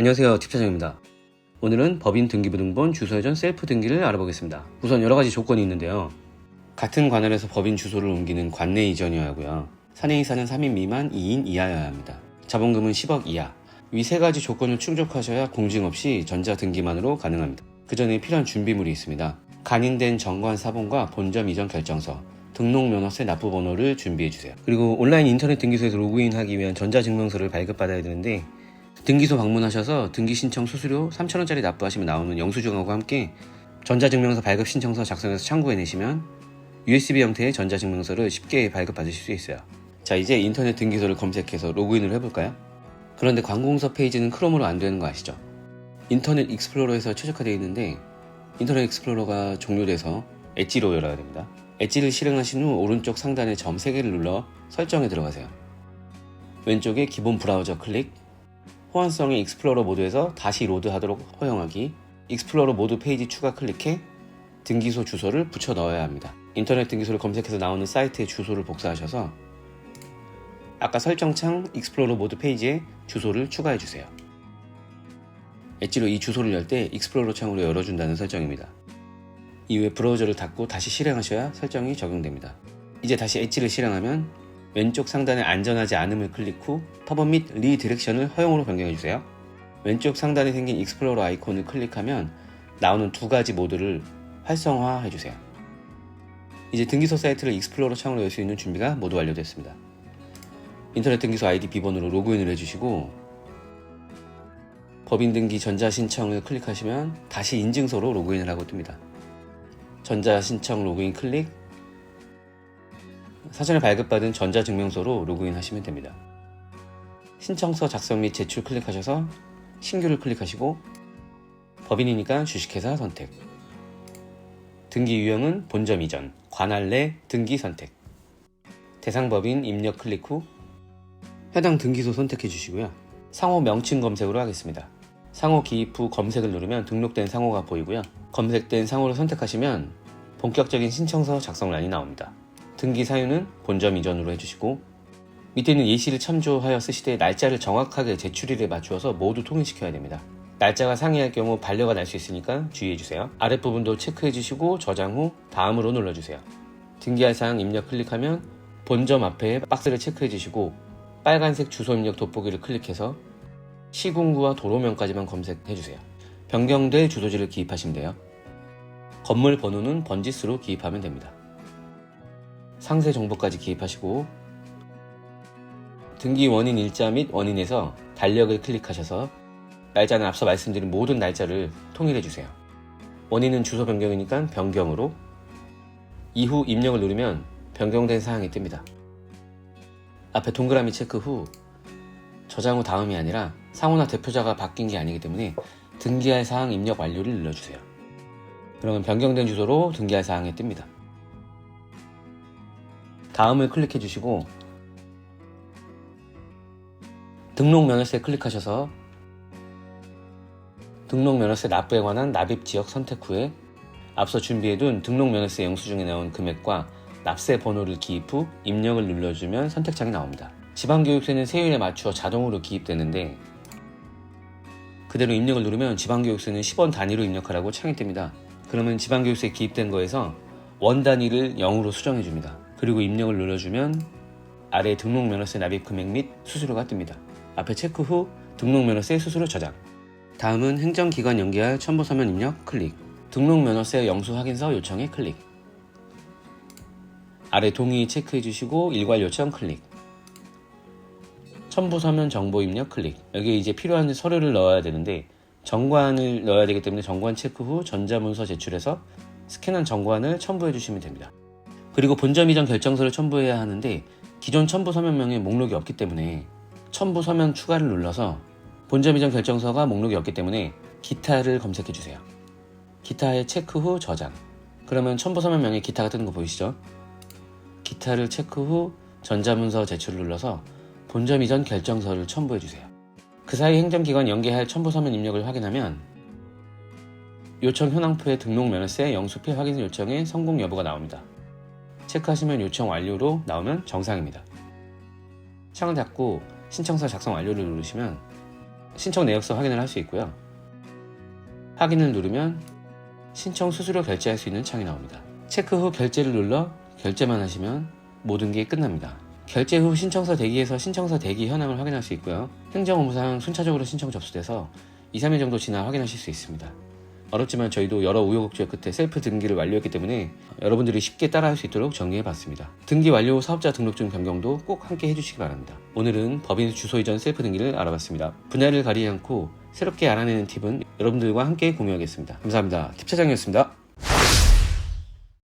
안녕하세요. tip차장입니다. 오늘은 법인 등기부등본 주소회전 셀프 등기를 알아보겠습니다. 우선 여러 가지 조건이 있는데요. 같은 관할에서 법인 주소를 옮기는 관내 이전이어야 하고요. 사내에 사는 3인 미만 2인 이하여야 합니다. 자본금은 10억 이하. 위세 가지 조건을 충족하셔야 공증 없이 전자 등기만으로 가능합니다. 그 전에 필요한 준비물이 있습니다. 간인된 정관 사본과 본점 이전 결정서, 등록 면허세 납부 번호를 준비해 주세요. 그리고 온라인 인터넷 등기소에서 로그인하기 위한 전자증명서를 발급받아야 되는데 등기소 방문하셔서 등기 신청 수수료 3,000원짜리 납부하시면 나오는 영수증하고 함께 전자증명서 발급 신청서 작성해서 참고해 내시면 USB 형태의 전자증명서를 쉽게 발급받으실 수 있어요. 자, 이제 인터넷 등기소를 검색해서 로그인을 해볼까요? 그런데 관공서 페이지는 크롬으로 안 되는 거 아시죠? 인터넷 익스플로러에서 최적화되어 있는데 인터넷 익스플로러가 종료돼서 엣지로 열어야 됩니다. 엣지를 실행하신 후 오른쪽 상단에 점 3개를 눌러 설정에 들어가세요. 왼쪽에 기본 브라우저 클릭, 호환성의 익스플로러 모드에서 다시 로드하도록 허용하기, 익스플로러 모드 페이지 추가 클릭해 등기소 주소를 붙여 넣어야 합니다. 인터넷 등기소를 검색해서 나오는 사이트의 주소를 복사하셔서 아까 설정창 익스플로러 모드 페이지에 주소를 추가해 주세요. 엣지로 이 주소를 열 때 익스플로러 창으로 열어준다는 설정입니다. 이후에 브라우저를 닫고 다시 실행하셔야 설정이 적용됩니다. 이제 다시 엣지를 실행하면 왼쪽 상단에 안전하지 않음을 클릭 후 팝업 및 리디렉션을 허용으로 변경해 주세요. 왼쪽 상단에 생긴 익스플로러 아이콘을 클릭하면 나오는 두 가지 모드를 활성화해 주세요. 이제 등기소 사이트를 익스플로러 창으로 열 수 있는 준비가 모두 완료됐습니다. 인터넷 등기소 아이디 비번으로 로그인을 해주시고 법인 등기 전자 신청을 클릭하시면 다시 인증서로 로그인을 하고 뜹니다. 전자 신청 로그인 클릭 사전에 발급받은 전자증명서로 로그인 하시면 됩니다. 신청서 작성 및 제출 클릭하셔서 신규를 클릭하시고 법인이니까 주식회사 선택 등기 유형은 본점 이전 관할 내 등기 선택 대상 법인 입력 클릭 후 해당 등기소 선택해 주시고요. 상호 명칭 검색으로 하겠습니다. 상호 기입 후 검색을 누르면 등록된 상호가 보이고요. 검색된 상호를 선택하시면 본격적인 신청서 작성란이 나옵니다. 등기 사유는 본점 이전으로 해주시고 밑에는 예시를 참조하여 쓰시되 날짜를 정확하게 제출일에 맞추어서 모두 통일시켜야 됩니다. 날짜가 상이할 경우 반려가 날 수 있으니까 주의해주세요. 아랫부분도 체크해주시고 저장 후 다음으로 눌러주세요. 등기할 사항 입력 클릭하면 본점 앞에 박스를 체크해주시고 빨간색 주소 입력 돋보기를 클릭해서 시군구와 도로명까지만 검색해주세요. 변경될 주소지를 기입하시면 돼요. 건물 번호는 번지수로 기입하면 됩니다. 상세 정보까지 기입하시고 등기 원인 일자 및 원인에서 달력을 클릭하셔서 날짜는 앞서 말씀드린 모든 날짜를 통일해 주세요. 원인은 주소 변경이니까 변경으로 이후 입력을 누르면 변경된 사항이 뜹니다. 앞에 동그라미 체크 후 저장 후 다음이 아니라 상호나 대표자가 바뀐 게 아니기 때문에 등기할 사항 입력 완료를 눌러주세요. 그러면 변경된 주소로 등기할 사항이 뜹니다. 다음을 클릭해 주시고 등록 면허세 클릭하셔서 등록 면허세 납부에 관한 납입 지역 선택 후에 앞서 준비해둔 등록 면허세 영수증에 나온 금액과 납세 번호를 기입 후 입력을 눌러주면 선택창이 나옵니다. 지방교육세는 세율에 맞추어 자동으로 기입되는데 그대로 입력을 누르면 지방교육세는 10원 단위로 입력하라고 창이 뜹니다. 그러면 지방교육세 기입된 거에서 원 단위를 0으로 수정해 줍니다. 그리고 입력을 눌러주면 아래 등록면허세 납입 금액 및 수수료가 뜹니다. 앞에 체크 후 등록면허세 수수료 저장. 다음은 행정기관 연계할 첨부서면 입력 클릭. 등록면허세 영수 확인서 요청에 클릭. 아래 동의 체크해 주시고 일괄 요청 클릭. 첨부서면 정보 입력 클릭. 여기에 이제 필요한 서류를 넣어야 되는데 정관을 넣어야 되기 때문에 정관 체크 후 전자문서 제출해서 스캔한 정관을 첨부해 주시면 됩니다. 그리고 본점 이전 결정서를 첨부해야 하는데 기존 첨부 서면명에 목록이 없기 때문에 첨부 서면 추가를 눌러서 본점 이전 결정서가 목록이 없기 때문에 기타를 검색해 주세요. 기타에 체크 후 저장. 그러면 첨부 서면명에 기타가 뜨는 거 보이시죠? 기타를 체크 후 전자문서 제출 눌러서 본점 이전 결정서를 첨부해 주세요. 그 사이 행정기관 연계할 첨부 서면 입력을 확인하면 요청 현황표에 등록 면허세 영수필 확인 요청의 성공 여부가 나옵니다. 체크하시면 요청 완료로 나오면 정상입니다. 창을 닫고 신청서 작성 완료를 누르시면 신청 내역서 확인을 할 수 있고요. 확인을 누르면 신청 수수료 결제할 수 있는 창이 나옵니다. 체크 후 결제를 눌러 결제만 하시면 모든 게 끝납니다. 결제 후 신청서 대기에서 신청서 대기 현황을 확인할 수 있고요. 행정 업무상 순차적으로 신청 접수돼서 2, 3일 정도 지나 확인하실 수 있습니다. 어렵지만 저희도 여러 우여곡절 끝에 셀프 등기를 완료했기 때문에 여러분들이 쉽게 따라할 수 있도록 정리해봤습니다. 등기 완료 후 사업자 등록증 변경도 꼭 함께 해주시기 바랍니다. 오늘은 법인 주소 이전 셀프 등기를 알아봤습니다. 분야를 가리지 않고 새롭게 알아내는 팁은 여러분들과 함께 공유하겠습니다. 감사합니다. 팁 차장이었습니다.